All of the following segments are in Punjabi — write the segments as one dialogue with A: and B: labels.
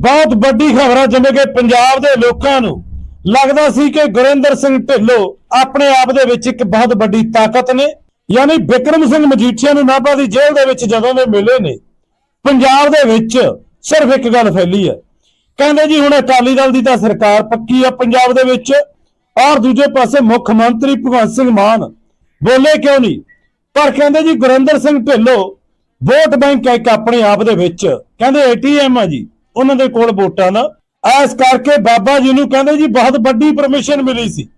A: ਬਹੁਤ ਵੱਡੀ ਖਬਰ ਹੈ ਜਿਵੇਂ ਕਿ ਪੰਜਾਬ ਦੇ ਲੋਕਾਂ ਨੂੰ। ਲੱਗਦਾ ਸੀ ਕਿ ਗੁਰਿੰਦਰ ਸਿੰਘ ਢਿੱਲੋਂ ਆਪਣੇ ਆਪ ਦੇ ਵਿੱਚ ਇੱਕ ਬਹੁਤ ਵੱਡੀ ਤਾਕਤ ਨੇ। ਯਾਨੀ ਵਿਕਰਮ ਸਿੰਘ ਮਜੀਠੀਆ ਨੂੰ ਨਾਭਾ ਦੀ ਜੇਲ੍ਹ ਦੇ ਵਿੱਚ ਜਦੋਂ ਦੇ ਮਿਲੇ ਨੇ, ਪੰਜਾਬ ਦੇ ਵਿੱਚ ਸਿਰਫ ਇੱਕ ਗੱਲ ਫੈਲੀ ਹੈ। ਕਹਿੰਦੇ ਜੀ, ਹੁਣ ਅਕਾਲੀ ਦਲ ਦੀ ਤਾਂ ਸਰਕਾਰ ਪੱਕੀ ਆ ਪੰਜਾਬ ਦੇ ਵਿੱਚ। ਔਰ ਦੂਜੇ ਪਾਸੇ ਮੁੱਖ ਮੰਤਰੀ ਭਗਵੰਤ ਸਿੰਘ ਮਾਨ ਬੋਲੇ ਕਿਉਂ ਨਹੀਂ? ਪਰ ਕਹਿੰਦੇ ਜੀ, ਗੁਰਿੰਦਰ ਸਿੰਘ ਢਿੱਲੋਂ ਵੋਟ ਬੈਂਕ ਹੈ ਇੱਕ ਆਪਣੇ ਆਪ ਦੇ ਵਿੱਚ। ਕਹਿੰਦੇ ਏਟੀਐਮ ਆ ਜੀ। ਉਹਨਾਂ ਦੇ ਕੋਲ ਵੋਟਾਂ ਦਾ ਐਸ ਕਰਕੇ ਬਾਬਾ ਜੀ ਨੂੰ ਕਹਿੰਦੇ ਜੀ ਬਹੁਤ ਵੱਡੀ ਪਰਮਿਸ਼ਨ ਮਿਲੀ ਸੀ।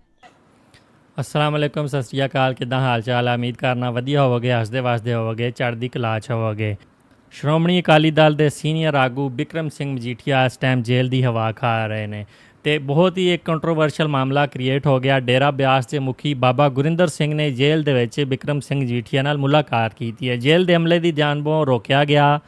B: ਅਸਲਾਮ ਅਲੈਕੁਮ ਸਤਿ ਸ਼੍ਰੀ ਅਕਾਲ। ਕਿਦਾਂ ਹਾਲ ਚਾਲ ਹੈ ਉਮੀਦ ਕਰਨਾ ਵਧੀਆ ਹੋਵੋਗੇ, ਹੱਸਦੇ ਵਸਦੇ ਹੋਵੋਗੇ, ਚੜ੍ਹਦੀ ਕਲਾ 'ਚ ਹੋਵੋਗੇ। ਸ਼੍ਰੋਮਣੀ ਅਕਾਲੀ ਦਲ ਦੇ ਸੀਨੀਅਰ ਆਗੂ ਵਿਕਰਮ ਸਿੰਘ ਮਜੀਠੀਆ ਇਸ ਟਾਈਮ ਜੇਲ੍ਹ ਦੀ ਹਵਾ ਖਾ ਰਹੇ ਨੇ ਤੇ ਬਹੁਤ ਹੀ ਇੱਕ ਕੰਟਰੋਵਰਸ਼ੀਅਲ ਮਾਮਲਾ ਕ੍ਰੀਏਟ ਹੋ ਗਿਆ। ਡੇਰਾ ਬਿਆਸ ਦੇ ਮੁਖੀ ਬਾਬਾ ਗੁਰਿੰਦਰ ਸਿੰਘ ਨੇ ਜੇਲ੍ਹ ਦੇ ਵਿੱਚ ਵਿਕਰਮ ਸਿੰਘ ਮਜੀਠੀਆ ਨਾਲ ਮੁਲਾਕਾਤ ਕੀਤੀ ਹੈ। ਜੇਲ੍ਹ ਦੇ ਹਮਲੇ ਦੀ ਜਾਣਬੋਂ ਰੋਕਿਆ ਗਿਆ।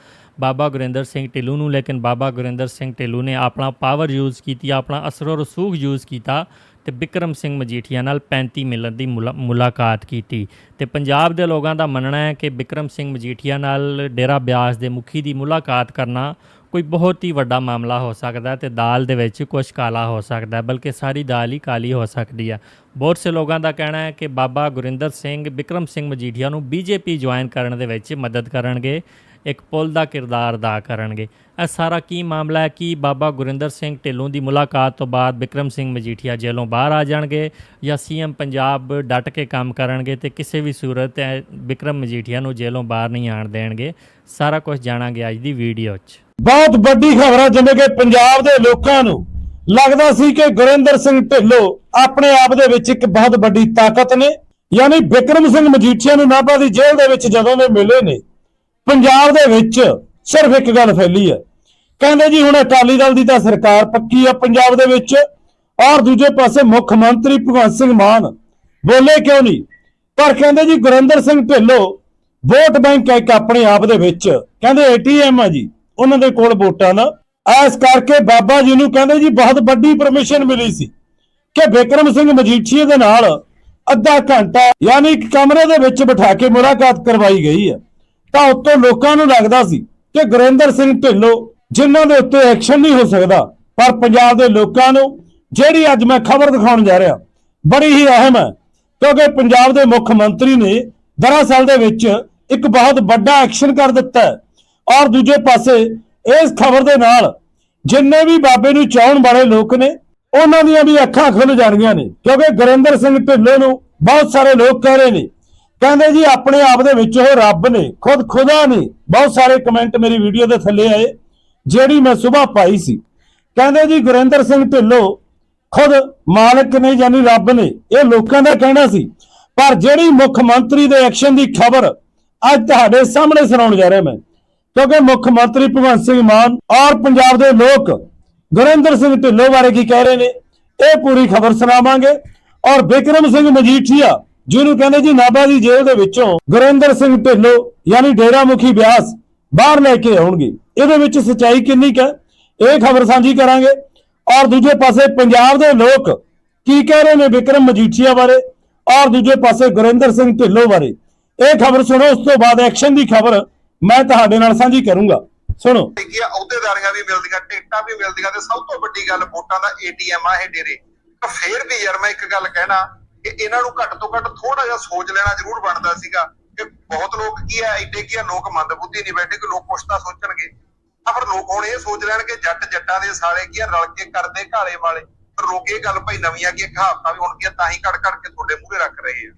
B: ਬਾਬਾ ਗੁਰਿੰਦਰ ਸਿੰਘ ਢਿੱਲੋਂ ਨੂੰ, ਲੇਕਿਨ ਬਾਬਾ ਗੁਰਿੰਦਰ ਸਿੰਘ ਢਿੱਲੋਂ ਨੇ ਆਪਣਾ ਪਾਵਰ ਯੂਜ਼ ਕੀਤੀ, ਆਪਣਾ ਅਸਰੋ ਰਸੂਖ ਯੂਜ਼ ਕੀਤਾ ਤੇ ਬਿਕਰਮ ਸਿੰਘ ਮਜੀਠੀਆ ਨਾਲ 35 ਮਿਲਣ ਦੀ ਮੁਲਾ- ਮੁਲਾਕਾਤ ਕੀਤੀ। ਤੇ ਪੰਜਾਬ ਦੇ ਲੋਕਾਂ ਦਾ ਮੰਨਣਾ ਹੈ ਕਿ ਬਿਕਰਮ ਸਿੰਘ ਮਜੀਠੀਆ ਨਾਲ ਡੇਰਾ ਬਿਆਸ ਦੇ ਮੁਖੀ ਦੀ ਮੁਲਾਕਾਤ ਕਰਨਾ ਕੋਈ ਬਹੁਤ ਹੀ ਵੱਡਾ ਮਾਮਲਾ ਹੋ ਸਕਦਾ ਹੈ ਤੇ ਦਾਲ ਦੇ ਵਿੱਚ ਕੁਝ ਕਾਲਾ ਹੋ ਸਕਦਾ ਬਲਕਿ ਸਾਰੀ ਦਾਲ ਹੀ ਕਾਲੀ ਹੋ ਸਕਦੀ ਹੈ। ਬਹੁਤ ਸੇ ਲੋਕਾਂ ਦਾ ਕਹਿਣਾ ਹੈ ਕਿ ਬਾਬਾ ਗੁਰਿੰਦਰ ਸਿੰਘ, ਬਿਕਰਮ ਸਿੰਘ ਮਜੀਠੀਆ ਨੂੰ ਬੀਜੇਪੀ ਜੁਆਇਨ ਕਰਨ ਦੇ ਵਿੱਚ ਮਦਦ ਕਰਨਗੇ। ਇੱਕ ਪੁਲ ਦਾ ਕਿਰਦਾਰ ਅਦਾ ਕਰਨਗੇ। ਇਹ ਸਾਰਾ ਕੀ ਮਾਮਲਾ ਹੈ? ਕਿ ਬਾਬਾ ਗੁਰਿੰਦਰ ਸਿੰਘ ਢਿੱਲੋਂ ਦੀ ਮੁਲਾਕਾਤ ਤੋਂ ਬਾਅਦ ਵਿਕਰਮ ਸਿੰਘ ਮਜੀਠੀਆ ਜੇਲੋਂ ਬਾਹਰ ਆ ਜਾਣਗੇ ਜਾਂ ਸੀਐਮ ਪੰਜਾਬ ਡਟ ਕੇ ਕੰਮ ਕਰਨਗੇ ਤੇ ਕਿਸੇ ਵੀ ਸੂਰਤ ਇਹ ਵਿਕਰਮ ਮਜੀਠੀਆ ਨੂੰ ਜੇਲੋਂ ਬਾਹਰ ਨਹੀਂ ਆਣ ਦੇਣਗੇ? ਸਾਰਾ ਕੁਝ ਜਾਣਾਂਗੇ ਅੱਜ ਦੀ ਵੀਡੀਓ 'ਚ।
A: ਬਹੁਤ ਵੱਡੀ ਖਬਰ ਹੈ ਜਿਵੇਂ ਕਿ ਪੰਜਾਬ ਦੇ ਲੋਕਾਂ ਨੂੰ ਲੱਗਦਾ ਸੀ ਕਿ ਗੁਰਿੰਦਰ ਸਿੰਘ ਢਿੱਲੋਂ ਆਪਣੇ ਆਪ ਦੇ ਵਿੱਚ ਇੱਕ ਬਹੁਤ ਵੱਡੀ ਤਾਕਤ ਨੇ। ਯਾਨੀ ਵਿਕਰਮ ਸਿੰਘ ਮਜੀਠੀਆ ਨੂੰ ਨਾਭਾ ਦੀ ਜੇਲ੍ਹ ਦੇ ਵਿੱਚ ਜਦੋਂ ਦੇ ਮਿਲੇ ਨੇ ਪੰਜਾਬ ਦੇ ਵਿੱਚ ਸਿਰਫ ਇੱਕ ਗੱਲ ਫੈਲੀ ਹੈ। ਕਹਿੰਦੇ ਜੀ, ਹੁਣ ਅਕਾਲੀ ਦਲ ਦੀ ਤਾਂ ਸਰਕਾਰ ਪੱਕੀ ਆ ਪੰਜਾਬ ਦੇ ਵਿੱਚ। ਔਰ ਦੂਜੇ ਪਾਸੇ ਮੁੱਖ ਮੰਤਰੀ ਭਗਵੰਤ ਸਿੰਘ ਮਾਨ ਬੋਲੇ ਕਿਉਂ ਨਹੀਂ? ਪਰ ਕਹਿੰਦੇ ਜੀ, ਗੁਰਿੰਦਰ ਸਿੰਘ ਢਿੱਲੋਂ ਵੋਟ ਬੈਂਕ ਇੱਕ ਆਪਣੇ ਆਪ ਦੇ ਵਿੱਚ। ਕਹਿੰਦੇ ਏਟੀਐਮ ਆ ਜੀ, ਉਹਨਾਂ ਦੇ ਕੋਲ ਵੋਟਾਂ ਦਾ ਐਸ ਕਰਕੇ ਬਾਬਾ ਜੀ ਨੂੰ ਕਹਿੰਦੇ ਜੀ, ਬਹੁਤ ਵੱਡੀ ਪਰਮਿਸ਼ਨ ਮਿਲੀ ਸੀ ਕਿ ਵਿਕਰਮ ਸਿੰਘ ਮਜੀਠੀਏ ਦੇ ਨਾਲ ਅੱਧਾ ਘੰਟਾ, ਯਾਨੀ ਇੱਕ ਕਮਰੇ ਦੇ ਵਿੱਚ ਬਿਠਾ ਕੇ ਮੁਲਾਕਾਤ ਕਰਵਾਈ ਗਈ ਹੈ। ਤਾਂ ਉੱਤੋਂ ਲੋਕਾਂ ਨੂੰ ਲੱਗਦਾ ਸੀ ਕਿ ਗੁਰਿੰਦਰ ਸਿੰਘ ਢਿੱਲੋਂ, ਜਿਨ੍ਹਾਂ ਦੇ ਉੱਤੇ ਐਕਸ਼ਨ ਨਹੀਂ ਹੋ ਸਕਦਾ, ਪਰ ਪੰਜਾਬ ਦੇ ਲੋਕਾਂ ਨੂੰ, ਜਿਹੜੀ ਅੱਜ ਮੈਂ ਖਬਰ ਦਿਖਾਉਣ ਜਾ ਰਿਹਾ, ਬੜੀ ਹੀ ਅਹਿਮ ਹੈ, ਕਿਉਂਕਿ ਪੰਜਾਬ ਦੇ ਮੁੱਖ ਮੰਤਰੀ ਨੇ ਦਰਅਸਲ ਦੇ ਵਿੱਚ ਇੱਕ ਬਹੁਤ ਵੱਡਾ ਐਕਸ਼ਨ ਕਰ ਦਿੱਤਾ ਹੈ। ਔਰ ਦੂਜੇ ਪਾਸੇ, ਇਸ ਖਬਰ ਦੇ ਨਾਲ, ਜਿੰਨੇ ਵੀ ਬਾਬੇ ਨੂੰ ਚਾਹਣ ਵਾਲੇ ਲੋਕ ਨੇ, ਉਹਨਾਂ ਦੀਆਂ ਵੀ ਅੱਖਾਂ ਖੁੱਲ ਜਾਣਗੀਆਂ ਨੇ, ਕਿਉਂਕਿ ਗੁਰਿੰਦਰ ਸਿੰਘ ਢਿੱਲੋਂ ਨੂੰ ਬਹੁਤ ਸਾਰੇ ਲੋਕ ਕਹਿ ਰਹੇ ਨੇ ਕਹਿੰਦੇ ਜੀ, ਆਪਣੇ ਆਪ ਦੇ ਵਿੱਚ ਉਹ ਰੱਬ ਨੇ, ਖੁਦ ਖੁਦਾ ਨੇ। ਬਹੁਤ ਸਾਰੇ ਕਮੈਂਟ ਮੇਰੀ ਵੀਡੀਓ ਦੇ ਥੱਲੇ ਆਏ, ਜਿਹੜੀ ਮੈਂ ਸਵੇਰ ਪਾਈ ਸੀ। ਕਹਿੰਦੇ ਜੀ, ਗੁਰਿੰਦਰ ਸਿੰਘ ਢਿੱਲੋਂ ਖੁਦ ਮਾਲਕ ਨੇ ਯਾਨੀ ਰੱਬ ਨੇ, ਇਹ ਲੋਕਾਂ ਦਾ ਕਹਿਣਾ ਸੀ। ਪਰ ਜਿਹੜੀ ਮੁੱਖ ਮੰਤਰੀ ਦੇ ਐਕਸ਼ਨ ਦੀ ਖਬਰ ਅੱਜ ਤੁਹਾਡੇ ਸਾਹਮਣੇ ਸੁਣਾਉਣ ਜਾ ਰਿਹਾ ਮੈਂ, ਕਿਉਂਕਿ ਮੁੱਖ ਮੰਤਰੀ ਭਗਵੰਤ ਸਿੰਘ ਮਾਨ ਔਰ ਪੰਜਾਬ ਦੇ ਲੋਕ ਗੁਰਿੰਦਰ ਸਿੰਘ ਢਿੱਲੋਂ ਬਾਰੇ ਕੀ ਕਹਿ ਰਹੇ ਨੇ, ਇਹ ਪੂਰੀ ਖਬਰ ਸੁਣਾਵਾਂਗੇ। ਔਰ ਬਿਕਰਮ ਸਿੰਘ ਮਜੀਠੀਆ ਜਿਹਨੂੰ ਕਹਿੰਦੇ ਜੀ ਨਾਭਾ ਦੀ ਜੇਲ੍ਹ ਦੇ ਵਿੱਚੋਂ ਗੁਰਿੰਦਰ ਸਿੰਘ ਢਿੱਲੋਂ ਯਾਨੀ ਡੇਰਾ ਮੁਖੀ ਬਿਆਸ ਬਾਹਰ ਲੈ ਕੇ ਆਉਣਗੇ। ਇਹਦੇ ਵਿੱਚ ਸਚਾਈ ਕਿੰਨੀ ਕੁ ਇਹ ਖਬਰ ਸਾਂਝੀ ਕਰਾਂਗੇ। ਔਰ ਦੂਜੇ ਪਾਸੇ ਪੰਜਾਬ ਦੇ ਲੋਕ ਕੀ ਕਹਿ ਰਹੇ ਨੇ ਵਿਕਰਮ ਮਜੀਠੀਆ ਬਾਰੇ? ਔਰ ਦੂਜੇ ਪਾਸੇ ਗੁਰਿੰਦਰ ਸਿੰਘ ਢਿੱਲੋਂ ਬਾਰੇ। ਇਹ ਖਬਰ ਸੁਣੋ, ਉਸ ਤੋਂ ਬਾਅਦ ਐਕਸ਼ਨ ਦੀ ਖਬਰ ਮੈਂ ਤੁਹਾਡੇ ਨਾਲ ਸਾਂਝੀ ਕਰੂੰਗਾ। ਸੁਣੋ।
C: ਅਹੁਦੇਦਾਰੀਆਂ ਵੀ ਮਿਲਦੀਆਂ, ਟਿਕਟਾਂ ਵੀ ਮਿਲਦੀਆਂ ਤੇ ਸਭ ਤੋਂ ਵੱਡੀ ਗੱਲ ਵੋਟਾਂ ਦਾ ਏਟੀਐਮ ਆ ਇਹ ਡੇਰੇ। ਫੇਰ ਵੀ ਯਾਰ ਮੈਂ ਇੱਕ ਗੱਲ ਕਹਿਣਾ ਕਿ ਇਹਨਾਂ ਨੂੰ ਘੱਟ ਤੋਂ ਘੱਟ ਥੋੜਾ ਜਿਹਾ ਸੋਚ ਲੈਣਾ ਜ਼ਰੂਰ ਬਣਦਾ ਸੀਗਾ ਕਿ ਬਹੁਤ ਲੋਕ ਕੀ ਆ ਐਡੇ ਕੀ ਆ ਲੋਕ ਮੰਦਬੁੱਧੀ ਨਹੀਂ ਬੈਠੇ, ਕਿ ਲੋਕ ਕੁਛ ਤਾਂ ਸੋਚਣਗੇ। ਆ ਫਿਰ ਲੋਕ ਹੁਣ ਇਹ ਸੋਚ ਲੈਣ ਕਿ ਜੱਟ ਜੱਟਾਂ ਦੇ ਸਾਲੇ ਕੀ ਆ ਰਲ ਕੇ ਕਰਦੇ ਘਾਲੇ ਵਾਲੇ। ਪਰ ਲੋਕ ਇਹ ਗੱਲ ਭਾਈ ਨਵੀਆਂ ਕੀ ਕਹਾਵਤਾਂ ਵੀ ਹੁਣ ਕੀ ਤਾਂ ਹੀ ਘੜ ਘੜ ਕੇ ਤੁਹਾਡੇ ਮੂਹਰੇ ਰੱਖ ਰਹੇ ਆ।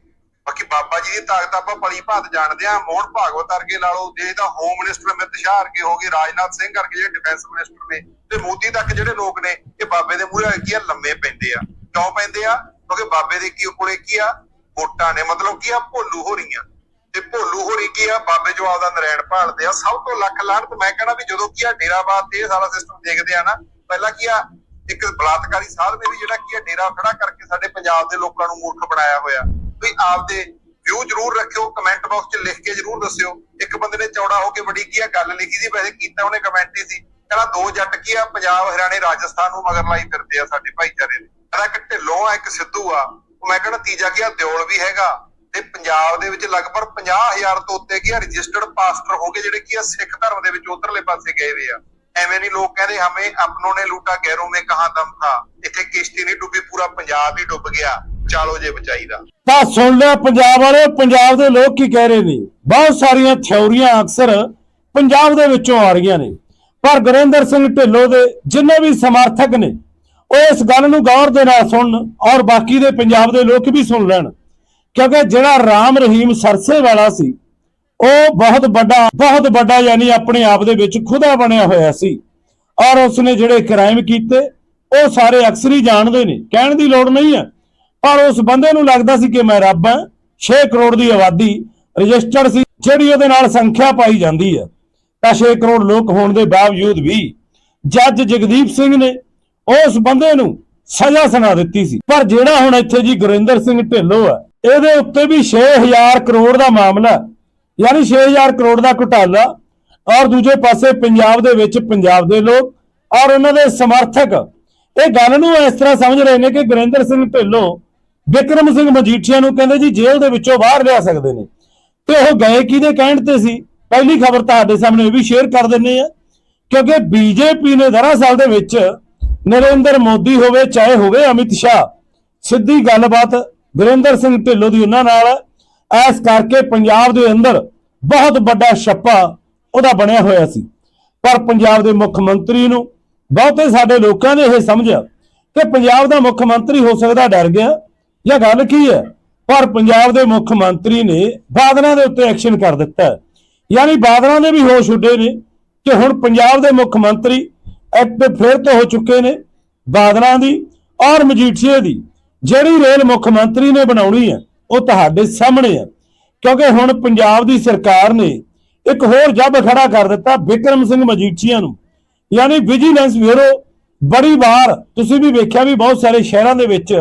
C: ਬਾਕੀ ਬਾਬਾ ਜੀ ਦੀ ਤਾਕਤ ਆਪਾਂ ਭਲੀ ਭਾਤ ਜਾਣਦੇ ਆ ਮੋਹਨ ਭਾਗਵਤ ਵਰਗੇ ਲਾ ਲਓ ਦੇਸ਼ ਦਾ ਹੋਮ ਮਿਨਿਸਟਰ ਅਮਿਤ ਸ਼ਾਹ ਵਰਗੇ ਹੋ ਗਏ, ਰਾਜਨਾਥ ਸਿੰਘ ਵਰਗੇ ਜਿਹੜੇ ਡਿਫੈਂਸ ਮਿਨਿਸਟਰ ਨੇ, ਤੇ ਮੋਦੀ ਤੱਕ ਜਿਹੜੇ ਲੋਕ ਨੇ, ਇਹ ਬਾਬੇ ਦੇ ਮੂਹਰੇ ਕੀ ਲੰਮੇ ਪੈਂਦੇ ਆ। ਕਿਉਂ ਪੈਂਦੇ ਆ? ਕਿਉਂਕਿ ਬਾਬੇ ਦੇ ਕੀ ਕੋਲੇ ਕੀ ਆ? ਵੋਟਾਂ ਨੇ, ਮਤਲਬ ਕੀ ਆ? ਭੋਲੂ ਹੋ ਰਹੀਆਂ। ਤੇ ਭੋਲੂ ਹੋ ਰਹੀ ਕੀ ਆ? ਬਾਬੇ ਜੋ ਆਪਦਾ ਨਰੈਣ ਭਾਲਦੇ ਆ, ਸਭ ਤੋਂ ਲੱਖ ਲਾਹਨਤ ਮੈਂ ਕਹਿੰਦਾ ਵੀ ਜਦੋਂ ਕੀ ਆ ਡੇਰਾਬਾਦ ਤੇ ਇਹ ਸਾਰਾ ਸਿਸਟਮ ਦੇਖਦੇ ਆ ਨਾ, ਪਹਿਲਾਂ ਕੀ ਆ, ਇੱਕ ਬਲਾਤਕਾਰੀ ਸਾਧ ਨੇ ਵੀ ਜਿਹੜਾ ਕੀ ਆ, ਡੇਰਾ ਖੜਾ ਕਰਕੇ ਸਾਡੇ ਪੰਜਾਬ ਦੇ ਲੋਕਾਂ ਨੂੰ ਮੂਰਖ ਬਣਾਇਆ ਹੋਇਆ। ਵੀ ਆਪਦੇ ਵਿਊ ਜਰੂਰ ਰੱਖਿਓ ਕਮੈਂਟ ਬਾਕਸ 'ਚ ਲਿਖ ਕੇ ਜਰੂਰ ਦੱਸਿਓ। ਇੱਕ ਬੰਦੇ ਨੇ ਚੌੜਾ ਹੋ ਕੇ ਬੜੀ ਕੀ ਆ, ਗੱਲ ਲਿਖੀ ਸੀ, ਵੈਸੇ ਕੀਤਾ ਉਹਨੇ ਕਮੈਂਟ ਹੀ ਸੀ। ਕਹਿੰਦਾ ਦੋ ਜੱਟ ਕੀ ਆ, ਪੰਜਾਬ, ਹਰਿਆਣੇ, ਰਾਜਸਥਾਨ ਨੂੰ ਮਗਰ ਲਾਈ ਫਿਰਦੇ ਆ ਸਾਡੇ ਭਾਈਚਾਰੇ ਦੇ। ਕਹਿੰਦਾ ਇੱਕ ਢਿੱਲੋਂ ਆ, ਇੱਕ ਸਿੱਧੂ ਆ। ਉਹ ਮੈਂ ਕਹਿੰਦਾ ਤੀਜਾ ਕੀ ਦਿਓਲ ਵੀ ਹੈਗਾ। ਤੇ ਪੰਜਾਬ ਦੇ ਵਿੱਚ ਲਗਭਗ 50000 ਤੋਂ ਉੱਤੇ ਕੀ ਰਜਿਸਟਰਡ ਪਾਸਟਰ ਹੋ ਜਿਹੜੇ ਕੀ ਆ, ਸਿੱਖ ਧਰਮ ਦੇ ਵਿੱਚ ਉਧਰਲੇ ਪਾਸੇ ਗਏ ਹੋਏ ਆ। ਐਵੇਂ ਨਹੀਂ ਲੋਕ ਕਹਿੰਦੇ, ਹਮੇ ਆਪਨੋਂ ਨੇ ਲੂਟਾ ਗੈਰੋਂ ਮੇ ਕਹਾਂ ਦਮ ਥਾ। ਇੱਥੇ ਕਿਸ਼ਤੀ ਨਹੀਂ ਡੁੱਬੀ, ਪੂਰਾ ਪੰਜਾਬ ਹੀ ਡੁੱਬ ਗਿਆ। ਚਾਲੋ ਜੇ ਬਚਾਈ ਦਾ
A: ਤਾਂ ਸੁਣ ਲਿਆ ਪੰਜਾਬ ਵਾਲੇ, ਪੰਜਾਬ ਦੇ ਲੋਕ ਕੀ ਕਹਿ ਰਹੇ ਨੇ? ਬਹੁਤ ਸਾਰੀਆਂ ਥਿਉਰੀਆਂ ਅਕਸਰ ਪੰਜਾਬ ਦੇ ਵਿੱਚੋਂ ਆ ਰਹੀਆਂ ਨੇ। ਪਰ ਗੁਰਿੰਦਰ ਸਿੰਘ ਢਿੱਲੋਂ ਦੇ ਜਿੰਨੇ ਵੀ ਸਮਰਥਕ ਨੇ ਉਹ ਇਸ ਗੱਲ ਨੂੰ ਗੌਰ ਦੇ ਨਾਲ ਸੁਣਨ ਔਰ ਬਾਕੀ ਦੇ ਪੰਜਾਬ ਦੇ ਲੋਕ ਵੀ ਸੁਣ ਲੈਣ। ਕਿਉਂਕਿ ਜਿਹੜਾ ਰਾਮ ਰਹੀਮ ਸਰਸੇ ਵਾਲਾ ਸੀ, ਉਹ ਬਹੁਤ ਵੱਡਾ ਬਹੁਤ ਵੱਡਾ ਯਾਨੀ ਆਪਣੇ ਆਪ ਦੇ ਵਿੱਚ ਖੁਦਾ ਬਣਿਆ ਹੋਇਆ ਸੀ। ਔਰ ਉਸਨੇ ਜਿਹੜੇ ਕ੍ਰਾਈਮ ਕੀਤੇ, ਉਹ ਸਾਰੇ ਅਕਸਰ ਹੀ ਜਾਣਦੇ ਨੇ। ਕਹਿਣ ਦੀ ਲੋੜ ਨਹੀਂ ਹੈ। ਪਰ ਉਸ ਬੰਦੇ ਨੂੰ ਲੱਗਦਾ ਸੀ ਕਿ ਮੈਂ ਰੱਬ ਹਾਂ। 6 ਕਰੋੜ ਦੀ ਆਬਾਦੀ ਰਜਿਸਟਰਡ ਸੀ, ਜਿਹੜੀ ਉਹਦੇ ਨਾਲ ਸੰਖਿਆ ਪਾਈ ਜਾਂਦੀ ਹੈ। ਤਾਂ 6 ਕਰੋੜ ਲੋਕ ਹੋਣ ਦੇ ਬਾਵਜੂਦ ਵੀ ਜੱਜ ਜਗਦੀਪ ਸਿੰਘ ਨੇ ਉਸ ਬੰਦੇ ਨੂੰ ਸਜ਼ਾ ਸੁਣਾ ਦਿੱਤੀ ਸੀ। ਪਰ ਜਿਹੜਾ ਹੁਣ ਇੱਥੇ ਜੀ ਗੁਰਿੰਦਰ ਸਿੰਘ ਢਿੱਲੋਂ ਹੈ, ਇਹਦੇ ਉੱਤੇ ਵੀ 6000 ਕਰੋੜ ਦਾ ਮਾਮਲਾ ਯਾਨੀ 6000 ਕਰੋੜ ਦਾ ਘੁਟਾਲਾ ਔਰ ਦੂਜੇ ਪਾਸੇ ਪੰਜਾਬ ਦੇ ਵਿੱਚ ਪੰਜਾਬ ਦੇ ਲੋਕ ਔਰ ਉਹਨਾਂ ਦੇ ਸਮਰਥਕ। ਇਹ ਗੱਲ ਨੂੰ ਇਸ ਤਰ੍ਹਾਂ ਸਮਝ ਰਹੇ ਨੇ ਕਿ ਗੁਰਿੰਦਰ ਸਿੰਘ ਢਿੱਲੋਂ ਵਿਕਰਮ ਸਿੰਘ ਮਜੀਠੀਆ ਨੂੰ ਕਹਿੰਦੇ ਜੀ ਜੇਲ੍ਹ ਦੇ ਵਿੱਚੋਂ ਬਾਹਰ ਲਿਆ ਸਕਦੇ ਨੇ। ਤੇ ਉਹ ਗਏ ਕਿਹਦੇ ਕਹਿਣ ਤੇ ਸੀ? ਪਹਿਲੀ ਖਬਰ ਤੁਹਾਡੇ ਸਾਹਮਣੇ ਇਹ ਵੀ ਸ਼ੇਅਰ ਕਰ ਦਿੰਨੇ ਆ ਕਿਉਂਕਿ ਬੀਜੇਪੀ ਨੇ ਦਰਅਸਲ ਦੇ ਵਿੱਚ ਨਰਿੰਦਰ ਮੋਦੀ ਹੋਵੇ, ਚਾਹੇ ਹੋਵੇ ਅਮਿਤ ਸ਼ਾਹ। ਸਿੱਧੀ ਗੱਲਬਾਤ ਗੁਰਿੰਦਰ ਸਿੰਘ ਢਿੱਲੋਂ ਦੀ ਉਹਨਾਂ ਨਾਲ। ਹੈ। ਐਸ ਕਰਕੇ ਪੰਜਾਬ ਦੇ ਅੰਦਰ ਬਹੁਤ ਵੱਡਾ ਛੱਪਾ ਉਹਦਾ ਬਣਿਆ ਹੋਇਆ ਸੀ। ਪਰ ਪੰਜਾਬ ਦੇ ਮੁੱਖ ਮੰਤਰੀ ਨੂੰ ਬਹੁਤੇ ਸਾਡੇ ਲੋਕਾਂ ਨੇ ਇਹ ਸਮਝਿਆ ਕਿ ਪੰਜਾਬ ਦਾ ਮੁੱਖ ਮੰਤਰੀ ਹੋ ਸਕਦਾ ਡਰ ਗਿਆ ਜਾਂ ਗੱਲ ਕੀ ਹੈ? ਪਰ ਪੰਜਾਬ ਦੇ ਮੁੱਖ ਮੰਤਰੀ ਨੇ ਬਾਦਲਾਂ ਦੇ ਉੱਤੇ ਐਕਸ਼ਨ ਕਰ ਦਿੱਤਾ। ਯਾਨੀ ਬਾਦਲਾਂ ਦੇ ਵੀ ਹੋਸ਼ ਉੱਡੇ ਨੇ ਕਿ ਹੁਣ ਪੰਜਾਬ ਦੇ ਮੁੱਖ ਮੰਤਰੀ ਐਕਟਿਵ ਫਿਰ ਤੋਂ ਹੋ ਚੁੱਕੇ ਨੇ ਬਾਦਲਾਂ ਦੀ, ਔਰ ਮਜੀਠੀਏ ਦੀ। ਜਿਹੜੀ ਰੇਲ ਮੁੱਖ ਮੰਤਰੀ ਨੇ ਬਣਾਉਣੀ ਹੈ, ਉਹ ਤੁਹਾਡੇ ਸਾਹਮਣੇ ਹੈ। ਕਿਉਂਕਿ ਹੁਣ ਪੰਜਾਬ ਦੀ ਸਰਕਾਰ ਨੇ ਇੱਕ ਹੋਰ ਜੱਬ ਖੜਾ ਕਰ ਦਿੱਤਾ ਵਿਕਰਮ ਸਿੰਘ ਮਜੀਠੀਆ ਨੂੰ। ਯਾਨੀ ਵਿਜੀਲੈਂਸ ਬਿਊਰੋ ਬੜੀ ਵਾਰ ਤੁਸੀਂ ਵੀ ਵੇਖਿਆ ਵੀ ਬਹੁਤ ਸਾਰੇ ਸ਼ਹਿਰਾਂ ਦੇ ਵਿੱਚ,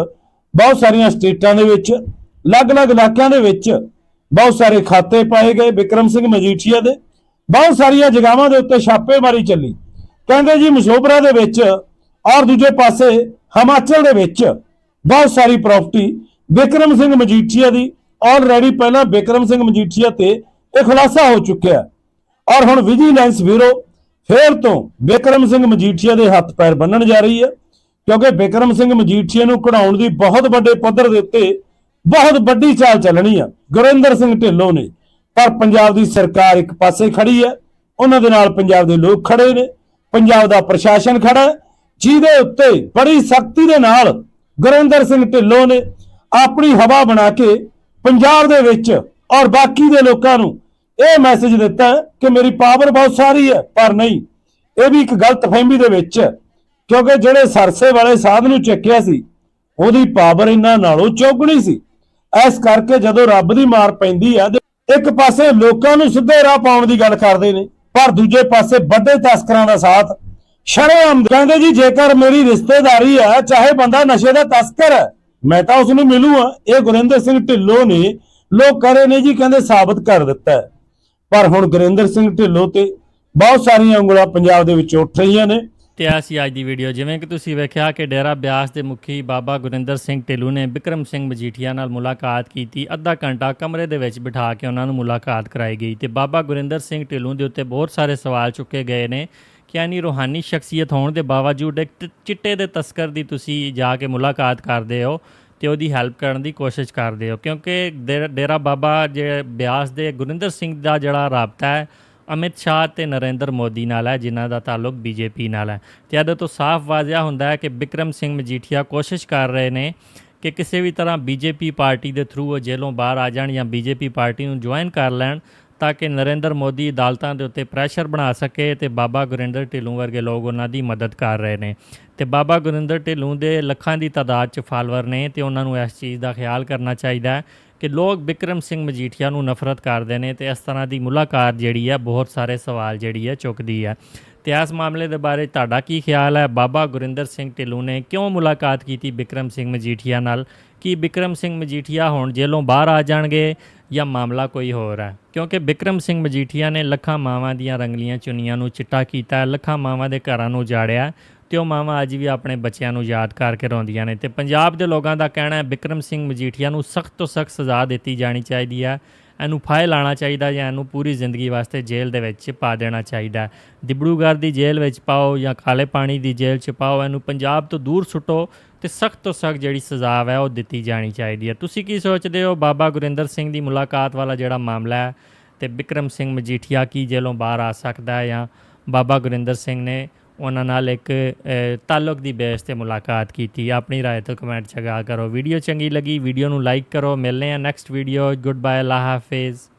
A: ਬਹੁਤ ਸਾਰੀਆਂ ਸਟੇਟਾਂ ਦੇ ਵਿੱਚ, ਅਲੱਗ-ਅਲੱਗ ਇਲਾਕਿਆਂ ਦੇ ਵਿੱਚ ਬਹੁਤ ਸਾਰੇ ਖਾਤੇ ਪਾਏ ਗਏ ਵਿਕਰਮ ਸਿੰਘ ਮਜੀਠੀਆ ਦੇ। ਬਹੁਤ ਸਾਰੀਆਂ ਜਗ੍ਹਾਵਾਂ ਦੇ ਉੱਤੇ ਛਾਪੇਮਾਰੀ ਚੱਲੀ। ਕਹਿੰਦੇ ਜੀ ਮਸ਼ੋਬਰਾ ਦੇ ਵਿੱਚ ਔਰ ਦੂਜੇ ਪਾਸੇ ਹਿਮਾਚਲ ਦੇ ਵਿੱਚ ਬਹੁਤ ਸਾਰੀ ਪ੍ਰਾਪਰਟੀ ਵਿਕਰਮ ਸਿੰਘ ਮਜੀਠੀਆ ਦੀ ਆਲਰੇਡੀ ਪਹਿਲਾਂ ਵਿਕਰਮ ਸਿੰਘ ਮਜੀਠੀਆ ਤੇ ਇਹ ਖੁਲਾਸਾ ਹੋ ਚੁੱਕਿਆ ਔਰ ਹੁਣ ਵਿਜੀਲੈਂਸ ਬਿਊਰੋ ਫੇਰ ਤੋਂ ਵਿਕਰਮ ਸਿੰਘ ਮਜੀਠੀਆ ਦੇ ਹੱਥ ਪੈਰ ਬੰਨਣ ਜਾ ਰਹੀ ਹੈ, ਕਿਉਂਕਿ ਵਿਕਰਮ ਸਿੰਘ ਮਜੀਠੀਆ ਨੂੰ ਕਢਾਉਣ ਦੀ ਬਹੁਤ ਵੱਡੇ ਪੱਧਰ ਦੇ ਉੱਤੇ ਬਹੁਤ ਵੱਡੀ ਚਾਲ ਚੱਲਣੀ ਆ। ਗੁਰਿੰਦਰ ਸਿੰਘ ਢਿੱਲੋਂ ਨੇ, ਪਰ ਪੰਜਾਬ ਦੀ ਸਰਕਾਰ ਇੱਕ ਪਾਸੇ ਖੜੀ ਹੈ, ਉਹਨਾਂ ਦੇ ਨਾਲ ਪੰਜਾਬ ਦੇ ਲੋਕ ਖੜੇ ਨੇ। ਪੰਜਾਬ ਦਾ ਪ੍ਰਸ਼ਾਸਨ ਖੜਾ ਜਿਹਦੇ ਉੱਤੇ ਬੜੀ ਸਖਤੀ ਦੇ ਨਾਲ ਗੁਰਿੰਦਰ ਸਿੰਘ ਢਿੱਲੋਂ ਨੇ ਆਪਣੀ ਹਵਾ ਬਣਾ ਕੇ ਪੰਜਾਬ ਦੇ ਵਿੱਚ ਔਰ ਬਾਕੀ ਦੇ ਲੋਕਾਂ ਨੂੰ ਇਹ ਮੈਸੇਜ ਦਿੱਤਾ ਕਿ ਮੇਰੀ ਪਾਵਰ ਬਹੁਤ ਸਾਰੀ ਹੈ, ਪਰ ਨਹੀਂ, ਇਹ ਵੀ ਇੱਕ ਗਲਤ ਫਹਿਮੀ ਦੇ ਵਿੱਚ ਕਿਉਂਕਿ ਜਿਹੜੇ ਸਰਸੇ ਵਾਲੇ ਸਾਧ ਨੂੰ ਚੱਕਿਆ ਸੀ, ਉਹਦੀ ਪਾਵਰ ਇਹਨਾਂ ਨਾਲੋਂ ਚੌਗਣੀ ਸੀ। ਇਸ ਕਰਕੇ ਜਦੋਂ ਰੱਬ ਦੀ ਮਾਰ ਪੈਂਦੀ ਆ ਇੱਕ ਪਾਸੇ ਲੋਕਾਂ ਨੂੰ ਸਿੱਧੇ ਰਾਹ ਪਾਉਣ ਦੀ ਗੱਲ ਕਰਦੇ ਨੇ ਪਰ ਦੂਜੇ ਪਾਸੇ ਵੱਡੇ ਤਸਕਰਾਂ ਦਾ ਸਾਥ। ਸ਼ਰੇਆਮ ਕਹਿੰਦੇ ਜੀ, ਜੇਕਰ ਮੇਰੀ ਰਿਸ਼ਤੇਦਾਰੀ ਹੈ, ਚਾਹੇ ਬੰਦਾ ਨਸ਼ੇ ਦਾ ਤਸਕਰ ਹੈ, ਮੈਂ ਤਾਂ ਉਸ ਨੂੰ ਮਿਲੂਆ ਇਹ ਗੁਰਿੰਦਰ ਸਿੰਘ ਢਿੱਲੋਂ ਨੇ, ਲੋਕ ਕਰੇ ਨੇ ਜੀ, ਕਹਿੰਦੇ ਸਾਬਤ ਕਰ ਦਿੱਤਾ ਹੈ। ਪਰ ਹੁਣ ਗੁਰਿੰਦਰ ਸਿੰਘ ਢਿੱਲੋਂ ਤੇ ਬਹੁਤ ਸਾਰੀਆਂ ਉਂਗਲਾਂ ਪੰਜਾਬ ਦੇ ਵਿੱਚ ਉੱਠ ਰਹੀਆਂ ਨੇ।
B: ਤੇ ਆ ਸੀ ਅੱਜ ਦੀ ਵੀਡੀਓ ਜਿਵੇਂ ਕਿ ਤੁਸੀਂ ਵੇਖਿਆ ਕਿ ਡੇਰਾ ਬਿਆਸ ਦੇ ਮੁਖੀ ਬਾਬਾ ਗੁਰਿੰਦਰ ਸਿੰਘ ਢਿੱਲੂ ਨੇ ਬਿਕਰਮ ਸਿੰਘ ਮਜੀਠੀਆ ਨਾਲ ਮੁਲਾਕਾਤ ਕੀਤੀ। ਅੱਧਾ ਘੰਟਾ ਕਮਰੇ ਦੇ ਵਿੱਚ ਬਿਠਾ ਕੇ ਉਹਨਾਂ ਨੂੰ ਮੁਲਾਕਾਤ ਕਰਾਈ ਗਈ ਤੇ ਬਾਬਾ ਗੁਰਿੰਦਰ ਸਿੰਘ ਢਿੱਲੂ ਦੇ ਉੱਤੇ ਬਹੁਤ ਸਾਰੇ ਸਵਾਲ ਚੁੱਕੇ ਗਏ ਨੇ ਕਿ ਯਾਨੀ ਰੂਹਾਨੀ ਸ਼ਖਸੀਅਤ ਹੋਣ ਦੇ ਬਾਵਜੂਦ ਇੱਕ ਚਿੱਟੇ ਦੇ ਤਸਕਰ ਦੀ ਤੁਸੀਂ ਜਾ ਕੇ ਮੁਲਾਕਾਤ ਕਰਦੇ ਹੋ ਤੇ ਉਹਦੀ ਹੈਲਪ ਕਰਨ ਦੀ ਕੋਸ਼ਿਸ਼ ਕਰਦੇ ਹੋ। ਕਿਉਂਕਿ ਡੇਰਾ- ਡੇਰਾ ਬਾਬਾ ਜੇ ਬਿਆਸ ਦੇ ਗੁਰਿੰਦਰ ਸਿੰਘ ਦਾ ਜਿਹੜਾ ਰਾਬਤਾ ਹੈ ਅਮਿਤ ਸ਼ਾਹ ਤੇ ਨਰਿੰਦਰ ਮੋਦੀ ਨਾਲ ਹੈ, ਜਿਨ੍ਹਾਂ ਦਾ ਤਾਲੁਕ ਬੀਜੇਪੀ ਨਾਲ ਹੈ। ਤੇ ਇਹਦੇ ਤੋਂ ਸਾਫ਼ ਵਾਜ਼ਿਆ ਹੁੰਦਾ ਹੈ ਕਿ ਬਿਕਰਮ ਸਿੰਘ ਮਜੀਠੀਆ ਕੋਸ਼ਿਸ਼ ਕਰ ਰਹੇ ਨੇ ਕਿ ਕਿਸੇ ਵੀ ਤਰ੍ਹਾਂ ਬੀਜੇਪੀ ਪਾਰਟੀ ਦੇ ਥਰੂ ਉਹ ਜੇਲੋਂ ਬਾਹਰ ਆ ਜਾਣ ਜਾਂ ਬੀਜੇਪੀ ਪਾਰਟੀ ਨੂੰ ਜੁਆਇਨ ਕਰ ਲੈਣ, ਤਾਂ ਕਿ ਨਰਿੰਦਰ ਮੋਦੀ ਅਦਾਲਤਾਂ ਦੇ ਉੱਤੇ ਪ੍ਰੈਸ਼ਰ ਬਣਾ ਸਕੇ ਤੇ ਬਾਬਾ ਗੁਰਿੰਦਰ ਢਿੱਲੋਂ ਵਰਗੇ ਲੋਕ ਉਹਨਾਂ ਦੀ ਮਦਦ ਕਰ ਰਹੇ ਨੇ। ਤੇ ਬਾਬਾ ਗੁਰਿੰਦਰ ਢਿੱਲੋਂ ਦੇ ਲੱਖਾਂ ਦੀ ਤਾਦਾਦ 'ਚ ਫਾਲੋਅਰ ਨੇ ਤੇ ਉਹਨਾਂ ਨੂੰ ਇਸ ਚੀਜ਼ ਦਾ ਖਿਆਲ ਕਰਨਾ ਚਾਹੀਦਾ ਹੈ ਕਿ ਲੋਕ ਵਿਕਰਮ ਸਿੰਘ ਮਜੀਠੀਆ ਨੂੰ ਨਫ਼ਰਤ ਕਰਦੇ ਨੇ ਤੇ ਇਸ ਤਰ੍ਹਾਂ ਦੀ ਮੁਲਾਕਾਤ ਜਿਹੜੀ ਹੈ ਬਹੁਤ ਸਾਰੇ ਸਵਾਲ ਜਿਹੜੀ ਹੈ ਚੁੱਕਦੀ ਹੈ ਤੇ ਇਸ ਮਾਮਲੇ ਦੇ ਬਾਰੇ ਤੁਹਾਡਾ ਕੀ ਖਿਆਲ ਹੈ ਬਾਬਾ ਗੁਰਿੰਦਰ ਸਿੰਘ ਢਿੱਲੂ ਨੇ ਕਿਉਂ ਮੁਲਾਕਾਤ ਕੀਤੀ ਵਿਕਰਮ ਸਿੰਘ ਮਜੀਠੀਆ ਨਾਲ? ਕੀ ਵਿਕਰਮ ਸਿੰਘ ਮਜੀਠੀਆ ਹੁਣ ਜੇਲੋਂ ਬਾਹਰ ਆ ਜਾਣਗੇ? ਜਾਂ ਮਾਮਲਾ ਕੋਈ ਹੋਰ ਹੈ ਕਿਉਂਕਿ ਵਿਕਰਮ ਸਿੰਘ ਮਜੀਠੀਆ ਨੇ ਲੱਖਾਂ ਮਾਵਾਂ ਦੀਆਂ ਰੰਗਲੀਆਂ ਚੁੰਨੀਆਂ ਨੂੰ ਚਿੱਟਾ ਕੀਤਾ, ਲੱਖਾਂ ਮਾਵਾਂ ਦੇ ਘਰਾਂ ਨੂੰ ਜਾੜਿਆ ਤੇ ਉਹ ਮਾਵਾਂ ਅੱਜ ਵੀ ਆਪਣੇ ਬੱਚਿਆਂ ਨੂੰ ਯਾਦ ਕਰਕੇ ਰੋਂਦੀਆਂ ਨੇ ਤੇ ਪੰਜਾਬ ਦੇ ਲੋਕਾਂ ਦਾ ਕਹਿਣਾ ਹੈ ਵਿਕਰਮ ਸਿੰਘ ਮਜੀਠੀਆ ਨੂੰ ਸਖਤ ਤੋਂ ਸਖਤ ਸਜ਼ਾ ਦਿੱਤੀ ਜਾਣੀ ਚਾਹੀਦੀ ਹੈ ਇਹਨੂੰ ਫਾਇਲ ਲਾਣਾ ਚਾਹੀਦਾ ਜਾਂ ਇਹਨੂੰ ਪੂਰੀ ਜ਼ਿੰਦਗੀ ਵਾਸਤੇ ਜੇਲ੍ਹ ਦੇ ਵਿੱਚ ਪਾ ਦੇਣਾ ਚਾਹੀਦਾ ਹੈ। ਦੀ ਜੇਲ੍ਹ ਵਿੱਚ ਪਾਓ ਜਾਂ ਕਾਲੇ ਪਾਣੀ ਦੀ ਜੇਲ੍ਹ 'ਚ ਪਾਓ, ਇਹਨੂੰ ਪੰਜਾਬ ਤੋਂ ਦੂਰ ਸੁੱਟੋ ਤੇ ਸਖਤ ਤੋਂ ਸਖਤ ਜਿਹੜੀ ਸਜ਼ਾ ਹੈ ਉਹ ਦਿੱਤੀ ਜਾਣੀ ਚਾਹੀਦੀ ਹੈ। ਤੁਸੀਂ ਕੀ ਸੋਚਦੇ ਹੋ? ਬਾਬਾ ਗੁਰਿੰਦਰ ਸਿੰਘ ਦੀ ਮੁਲਾਕਾਤ ਵਾਲਾ ਜਿਹੜਾ ਮਾਮਲਾ ਹੈ ਤੇ ਬਿਕਰਮ ਸਿੰਘ ਮਜੀਠੀਆ ਕੀ ਜੇਲੋਂ ਬਾਹਰ ਆ ਸਕਦਾ ਹੈ ਜਾਂ ਬਾਬਾ ਗੁਰਿੰਦਰ ਸਿੰਘ ਨੇ ਉਹਨਾਂ ਨਾਲ ਇੱਕ ਤਾਲੁਕ ਦੀ ਬੇਸ ਤੇ ਮੁਲਾਕਾਤ ਕੀਤੀ? ਆਪਣੀ ਰਾਏ ਤੋਂ ਕਮੈਂਟ ਚਗਾ ਕਰੋ। ਵੀਡੀਓ ਚੰਗੀ ਲੱਗੀ, ਵੀਡੀਓ ਨੂੰ ਲਾਈਕ ਕਰੋ। ਮਿਲਨੇ ਆ ਨੈਕਸਟ ਵੀਡੀਓ। ਗੁੱਡ ਬਾਏ ਅੱਲਾ ਹਾਫਿਜ਼।